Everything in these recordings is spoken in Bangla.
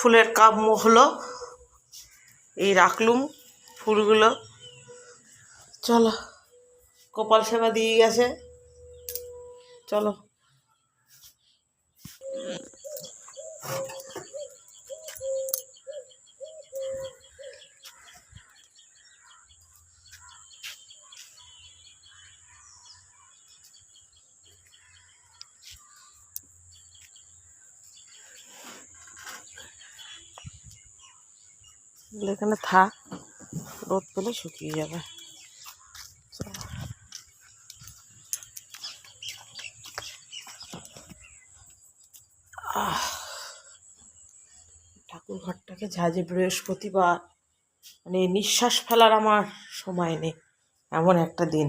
ফুলের কাপ হলো এই রাখলুম ফুলগুলো। চলো কপাল সেবা দিয়ে গেছে। চলো। এগুলো এখানে থাক। রোদ পেলে শুকিয়ে যাবে। ঠাকুর ঘরটাকে ঝাঁঝে বৃহস্পতিবার। মানে নিঃশ্বাস ফেলার আমার সময় নেই। এমন একটা দিন।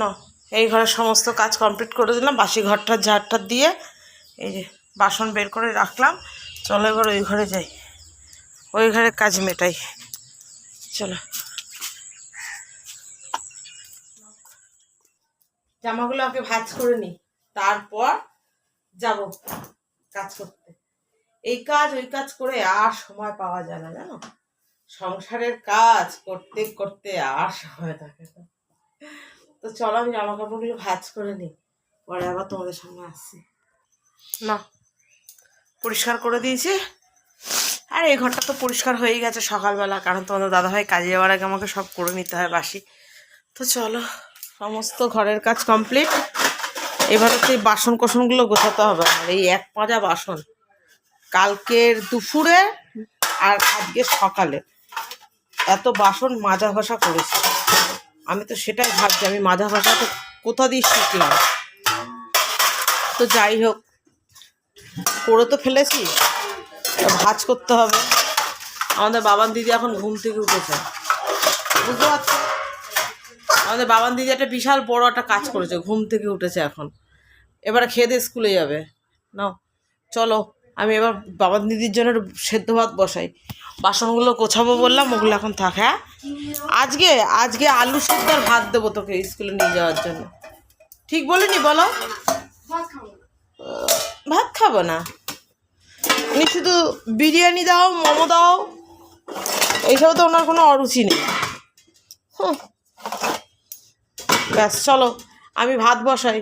না, এই ঘরের সমস্ত কাজ কমপ্লিট করে দিলাম, বাসি ঘরটা, ঝাড়টা দিয়ে এই যে বাসন বের করে রাখলাম। চলো এবার ওই ঘরে যাই। ওই ঘরে কাজ মেটাই। চলো। জামাগুলো আগে ভাজ করে নিই, তারপর যাব কাজ করতে। এই কাজ, ওই কাজ করে আর সময় পাওয়া যায় না, জানো? সংসারের কাজ করতে করতে আর সময় থাকে না। তো চলো আমি জামা কাপড়গুলো ভাজ করে নিই। পরে আবার তোমাদের সামনে আসছি। না, পরিষ্কার করে দিয়েছি। আর এই ঘরটা তো পরিষ্কার হয়েই গেছে সকালবেলা, কারণ তোমাদের দাদাভাই কাজে যাওয়ার আগে আমাকে সব করে নিতে হয় বাসি। তো চলো, সমস্ত ঘরের কাজ কমপ্লিট। এবার হচ্ছে এই বাসন কোসনগুলো গোছাতে হবে আমার এই এক পাঁজা বাসন। কালকের দুপুরে আর আজকে সকালে। এত বাসন মাজা ঘষা করেছি। আমি তো সেটাই ভাবছি, আমি মাঝা ঘষা তো কোথা দিয়ে শিখলাম? তো যাই হোক, করে তো ফেলেছি ভাজ করতে হবে। আমাদের বাবান দিদি এখন ঘুম থেকে উঠেছে। বুঝতে পারছ? আমাদের বাবান দিদি একটা বিশাল বড় একটা কাজ করেছে, ঘুম থেকে উঠেছে এখন। এবারে খেয়ে দিয়ে স্কুলে যাবে। নাও, চলো, আমি এবার বাবান দিদির জন্য সেদ্ধ ভাত বসাই। বাসনগুলো গোছাবো বললাম, ওগুলো এখন থাক হ্যাঁ? আজকে আজকে আলু সেদ্ধ আর ভাত দেবো তোকে স্কুলে নিয়ে যাওয়ার জন্য। ঠিক বলিনি, বলো? ভাত খাব না। উনি শুধু বিরিয়ানি দাও, মোমো দাও, এইসব তো ওনার কোনো অরুচি নেই। ব্যাস, চলো, আমি ভাত বসাই।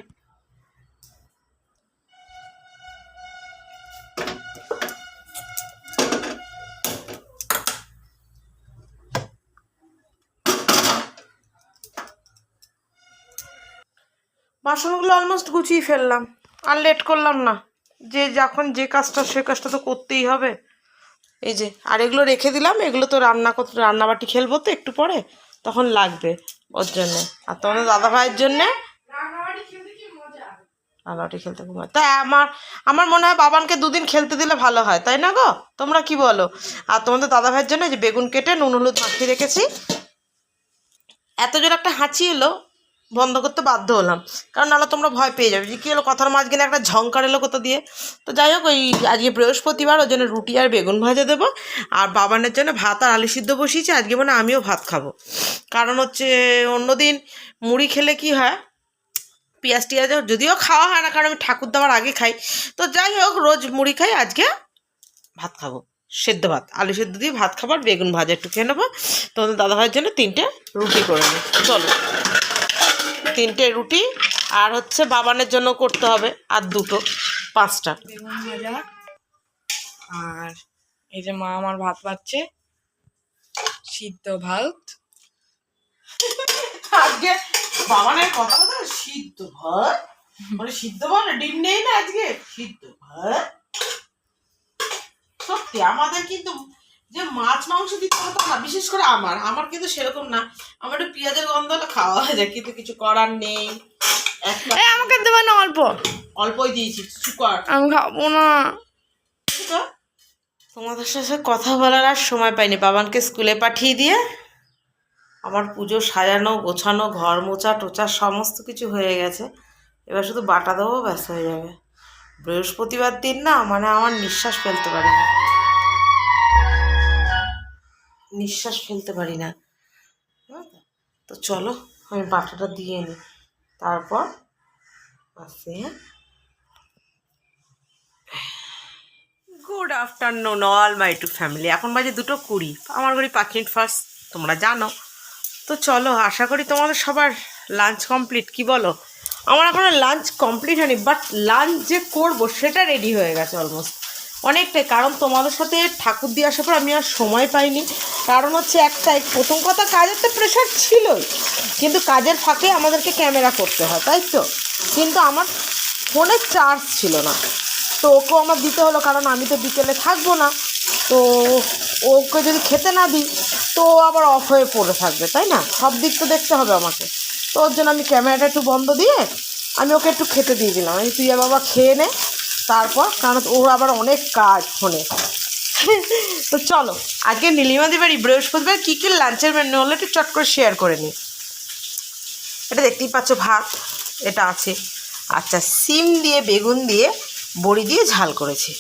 বাসনগুলো অলমোস্ট গুছিয়ে ফেললাম। আর লেট করলাম না। যে যখন যে কাজটা, সে কাজটা তো করতেই হবে। এই যে, আর এগুলো রেখে দিলাম। এগুলো তো রান্না করতে রান্নাবাটি খেলব তো একটু পরে। তখন লাগবে ওর জন্যে। আর তোমাদের দাদা ভাইয়ের জন্যে? রান্নাবাটি খেলতে খুব ভালো। তাই আমার আমার মনে হয় বাবানকে দুদিন খেলতে দিলে ভালো হয়। তাই না গো? তোমরা কি বলো? আর তোমাদের দাদা ভাইয়ের জন্য যে বেগুন কেটে নুন হলুদ মাখিয়ে রেখেছি। এত জোর একটা হাঁচি এলো। বন্ধ করতে বাধ্য হলাম। কারণ নাহলে তোমরা ভয় পেয়ে যাবে। যে কী হলো, কথার মাঝখানে একটা ঝঙ্কার এলো কোথা দিয়ে? তো যাই হোক, ওই আজকে বৃহস্পতিবার, ওর জন্য রুটি আর বেগুন ভাজা দেবো। আর বাবানের জন্য ভাত আর আলু সিদ্ধ বসিয়েছি। আজকে মানে আমিও ভাত খাব। কারণ হচ্ছে, অন্যদিন মুড়ি খেলে কি হয়? পেঁয়াজ টিয়াজ যদিও খাওয়া হয় না, কারণ আমি ঠাকুর দেওয়ার আগে খাই। তো যাই হোক, রোজ মুড়ি খাই, আজকে ভাত খাব। সেদ্ধ ভাত, আলু সেদ্ধ দিয়ে ভাত খাবার বেগুন ভাজা একটু খেয়ে নেব। তোমাদের দাদাভাইয়ের জন্য তিনটে রুটি করে নিই। চলো। তিনটে রুটি আর হচ্ছে বাবানের জন্য করতে হবে, আর দুটো, পাঁচটা। আর এই যে মা আমার ভাত পাচ্ছে সিদ্ধ ভাত। আজকে বাবানের কথা কথা সিদ্ধ ভাত? মানে সিদ্ধ ভাত? ডিম নেই না আজকে? সিদ্ধ ভাত? সত্যি, আমাদের কিন্তু যে মাছ মাংস দিতে হতো না বিশেষ করে আমার। আমার কিন্তু সেরকম না। আমার একটু পেঁয়াজের গন্ধ হলে খাওয়া হয়ে যায় কিন্তু কিছু করার নেই। আমাকে দেবে না অল্প। অল্পই দিয়েছি শুকর। আমি খাব না। তোমাদের সাথে কথা বলার আর সময় পাইনি। বাবানকে স্কুলে পাঠিয়ে দিয়ে আমার পুজো সাজানো গোছানো ঘর মোছা টোচা সমস্ত কিছু হয়ে গেছে। এবার শুধু বাটা দেবো ব্যাস হয়ে যাবে। বৃহস্পতিবার দিন না মানে আমার নিঃশ্বাস ফেলতে পারে না। নিঃশ্বাস ফেলতে পারি না। তো? চলো, আমি বাটাটা দিয়ে নিই তারপর আসছি হ্যাঁ good afternoon all my to family এখন বাজে দুটো কুড়ি, আমার ঘড়ি পাঁচ মিনিট ফার্স্ট তোমরা জানো। তো চলো, আশা করি তোমাদের সবার লাঞ্চ কমপ্লিট কি বলো? আমার এখনও লাঞ্চ কমপ্লিট হয়নি বাট লাঞ্চ যে করব, সেটা রেডি হয়ে গেছে অলমোস্ট অনেকটাই, কারণ তোমাদের সাথে ঠাকুর দিয়ে আসার পর আমি আর সময় পাইনি। কারণ হচ্ছে একটাই, প্রথম কথা কাজের তো প্রেশার ছিলই, কিন্তু কাজের ফাঁকে আমাদেরকে ক্যামেরা করতে হয়, তাই তো? কিন্তু আমার ফোনে চার্জ ছিল না। তো ওকেও আমার দিতে হলো, কারণ আমি তো বিকেলে থাকব না। তো ওকে যদি খেতে না দিই, তো আবার অফ হয়ে পড়ে থাকবে, তাই না? সব দিক তো দেখতে হবে আমাকে। তো ওর জন্য আমি ক্যামেরাটা একটু বন্ধ দিয়ে আমি ওকে একটু খেতে দিয়ে দিলাম। আমি, তুই বাবা খেয়ে নে তারপর, কারণ ওর আবার অনেক কাজ ফোনে। তো চলো, আজকে নীলিমাদি বাড়ি বৃহস্পতিবার কী কী লাঞ্চের মেনু হলো একটু চট করে শেয়ার করে নিই। এটা দেখতেই পাচ্ছ ভাত, এটা আছে। আচ্ছা সিম দিয়ে, বেগুন দিয়ে, বড়ি দিয়ে ঝাল করেছি।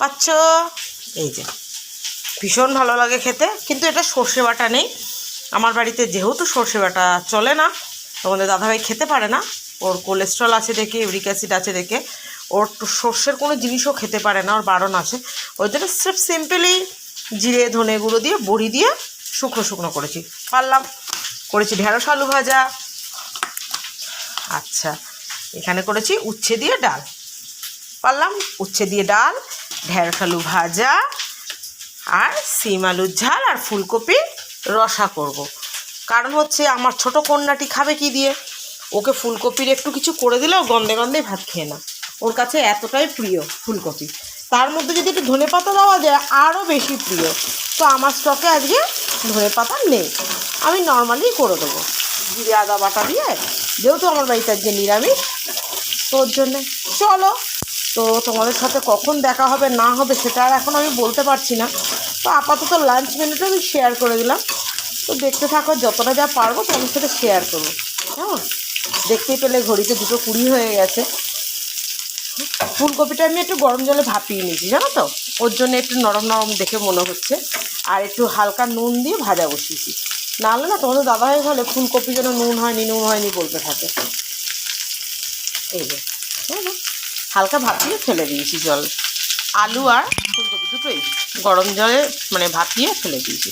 পাচ্ছ? এই যে। ভীষণ ভালো লাগে খেতে, কিন্তু এটা সর্ষে বাটা নেই। আমার বাড়িতে যেহেতু সর্ষে বাটা চলে না, তোমাদের দাদাভাই খেতে পারে না। ওর কোলেস্ট্রল আছে দেখে ইউরিক অ্যাসিড আছে দেখে। ওর সর্ষের কোনো জিনিসও খেতে পারে না, ওর বারণ আছে। ওই জন্য সির্ফ সিম্পলি জিরে, ধনে গুঁড়ো দিয়ে, বড়ি দিয়ে শুকনো শুকনো করেছি। পারলাম। করেছি ঢেঁড়স, আলু ভাজা। আচ্ছা এখানে করেছি উচ্ছে দিয়ে ডাল। পারলাম? উচ্ছে দিয়ে ডাল, ঢেঁড়স, আলু ভাজা, আর সিম আলুর ঝাল আর ফুলকপি রসা করব। কারণ হচ্ছে আমার ছোট কন্যাটি খাবে কি দিয়ে? ওকে ফুলকপির একটু কিছু করে দিলেও গন্ধে গন্ধে ভাত খেয়ে না। ওর কাছে এতটাই প্রিয় ফুলকপি। তার মধ্যে যদি একটু ধনে পাতা দেওয়া যায় আরও বেশি প্রিয়। তো আমার স্টকে আজকে ধনে পাতা নেই। আমি নর্মালি করে দেবো। জিরে, আদা বাটা দিয়ে, যেহেতু আমার বাড়িতে আজকে নিরামিষ, তো ওর জন্যে। চলো, তো তোমাদের সাথে কখন দেখা হবে, না হবে, সেটা আর এখন আমি বলতে পারছি না। তো আপাতত লাঞ্চ মেনুটা আমি শেয়ার করে দিলাম। তো দেখতে থাকো, যতটা যা পারব তোমাদের সাথে শেয়ার করব। কেমন? দেখতেই পেলে ঘড়িতে দুটো কুড়ি হয়ে গেছে। ফুলকপিটা আমি একটু গরম জলে ভাপিয়ে নিয়েছি জানো তো? ওর জন্য একটু নরম নরম দেখে মনে হচ্ছে। আর একটু হালকা নুন দিয়ে ভাজা বসিয়েছি। নাহলে না তোমাদের দাদাভাই হলে ফুলকপি যেন নুন হয়নি নুন হয়নি বলতে থাকে। এই যে হ্যাঁ, হ্যাঁ। হালকা ভাপিয়ে ফেলে দিয়েছি জল। আলু আর ফুলকপি দুটোই গরম জলে মানে ভাপিয়ে ফেলে দিয়েছি।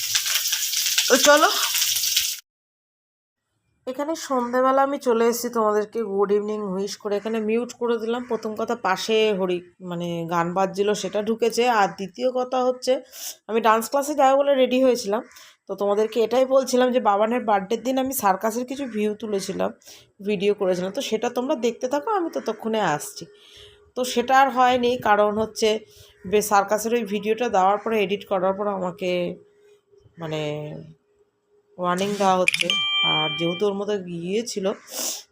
তো চলো এখানে সন্ধেবেলা আমি চলে এসেছি তোমাদেরকে গুড ইভিনিং উইশ করে। এখানে মিউট করে দিলাম। প্রথম কথা, পাশে হরি মানে গান বাজছিল, সেটা ঢুকেছে। আর দ্বিতীয় কথা হচ্ছে, আমি ডান্স ক্লাসে যাব বলে রেডি হয়েছিলাম। তো তোমাদেরকে এটাই বলছিলাম যে, বাবানের বার্থডের দিন আমি সার্কাসের কিছু ভিউ তুলেছিলাম ভিডিও করেছিলাম। তো সেটা তোমরা দেখতে থাকো, আমি ততক্ষণে আসছি। তো সেটা আর হয়নি, কারণ হচ্ছে সার্কাসের ওই ভিডিওটা দেওয়ার পরে এডিট করার পর আমাকে মানে ওয়ার্নিং দেওয়া হচ্ছে। আর যেহেতু ওর মধ্যে ইয়ে ছিল,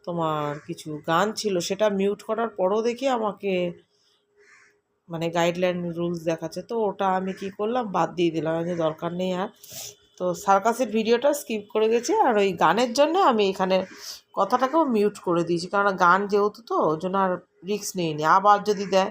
তোমার কিছু গান ছিল, সেটা মিউট করার পরও দেখি আমাকে মানে গাইডলাইন রুলস দেখাচ্ছে। তো ওটা আমি কি করলাম, বাদ দিয়ে দিলাম। যে দরকার নেই আর। তো সার্কাসের ভিডিওটা স্কিপ করে গেছি আর ওই গানের জন্য আমি এখানে কথাটাকেও মিউট করে দিয়েছি। কারণ গান যেহেতু তো ওই জন্য আর রিস্ক নিইনি। আবার যদি দেয়।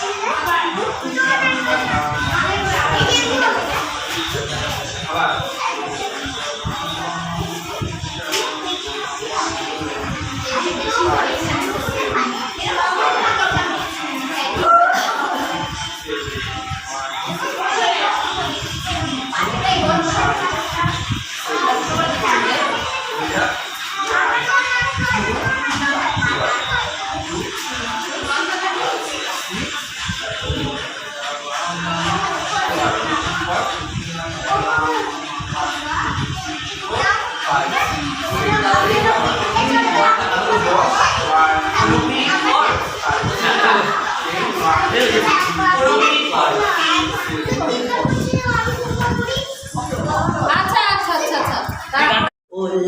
Bye.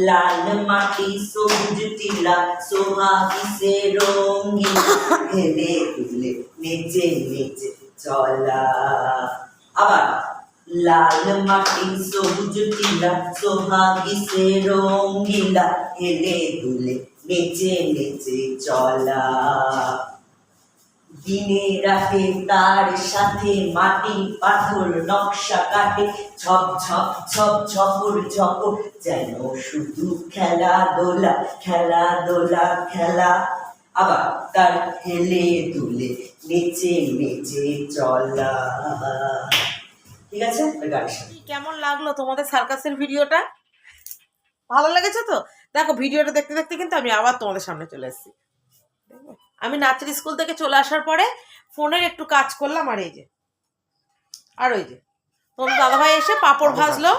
লাল মাটি সবুজ টিলা সোহাগি সে রঙিন। হেলে দুলে নেচে নেচে চলা। আবার লাল মাটি সবুজ টিলা সোহাগি সে রঙিলা হেলে দুলে নেচে নেচে চলা। দিনে রাতে তার সাথে মাটি, পাথর, নকশা কাটে। ছপ ছপ ছপ ছপর ছপর যেন শুধু খেলা দোলা খেলা। আবার তার হেলে দুলে নেচে নেচে চলা। ঠিক আছে? কেমন লাগল তোমাদের সার্কাসের ভিডিওটা? ভালো লেগেছে তো? দেখো, ভিডিওটা দেখতে দেখতে কিন্তু আমি আবার তোমাদের সামনে চলে এসেছি? আমি নাচের স্কুল থেকে চলে আসার পরে ফোনের একটু কাজ করলাম আর এই যে আর ওই যে তোমার দাদাভাই এসে পাপড় ভাজলো।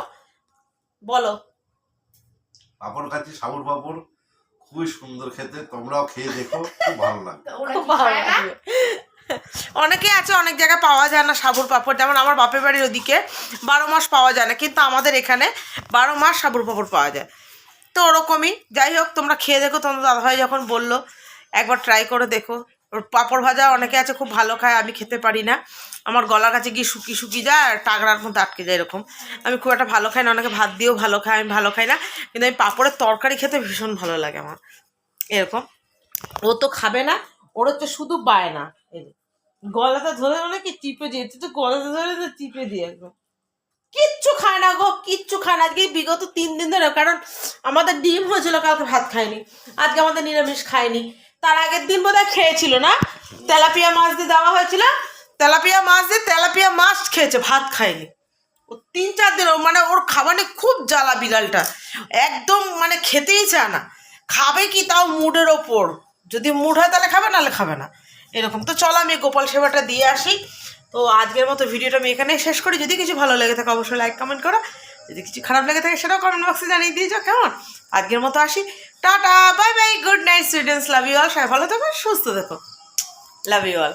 বলো। পাপড় খাচ্ছি সাবুর পাপড় খুবই সুন্দর খেতে তোমরাও খেয়ে দেখো খুব ভালো লাগবে। অনেকে আছে অনেক জায়গায় পাওয়া যায় না সাবুর পাপড় যেমন আমার বাপের বাড়ির ওদিকে বারো মাস পাওয়া যায় না কিন্তু আমাদের এখানে বারো মাস সাবুর পাপড় পাওয়া যায়। তো ওরকমই যাই হোক তোমরা খেয়ে দেখো তোমার দাদাভাই যখন বলল একবার ট্রাই করে, দেখো। ওর পাঁপড় ভাজা অনেকে আছে, খুব ভালো খায়, আমি খেতে পারি না। আমার গলার কাছে গিয়ে শুকিয়ে শুকিয়ে যায় আর টাগড়ার মধ্যে আটকে যায় এরকম। আমি খুব একটা ভালো খাই না, অনেকে ভাত দিয়েও ভালো খায়, আমি ভালো খাই না। কিন্তু আমি পাঁপড়ের তরকারি খেতে ভীষণ ভালো লাগে আমার। এরকম। ও তো খাবে না, ওর হচ্ছে শুধু বায় না। যে। গলাটা ধরে ধরে কি টিপে দিয়ে, তুই তো ধরে ধরে টিপে দিয়ে একদম। কিচ্ছু খায় না গো, কিচ্ছু খায় না। আজকে বিগত তিন দিন ধরে, কারণ আমাদের ডিম হয়েছিল, কালকে ভাত খায়নি আজকে আমাদের নিরামিষ খায়নি তার আগের দিন বোধহয় খেয়েছিল না? তেলাপিয়া মাছ দিয়ে দেওয়া হয়েছিল। তেলাপিয়া মাছ দিয়ে তেলাপিয়া মাছ খেয়েছে, ভাত খায়নি। ও তিন চার দিন মানে ওর খাবারে খুব জ্বালা বিড়ালটা একদম মানে খেতেই চায় না। খাবে কি তাও মুডের ওপর। যদি মুড হয় তাহলে খাবে, নাহলে খাবে না। এরকম। তো চলো আমি গোপাল সেবাটা দিয়ে আসি। তো আজকের মতো ভিডিওটা আমি এখানেই শেষ করি। যদি কিছু ভালো লেগে থাকে অবশ্যই লাইক কমেন্ট করো। যদি কিছু খারাপ লেগে থাকে সেটাও কমেন্ট বক্সে জানিয়ে দিয়েছ কেমন? আজকের মতো আসি। Ta-ta, bye bye, good night, students, love you all, সবাই ভালো থাকো, সুস্থ দেখো লাভ ইউ অল।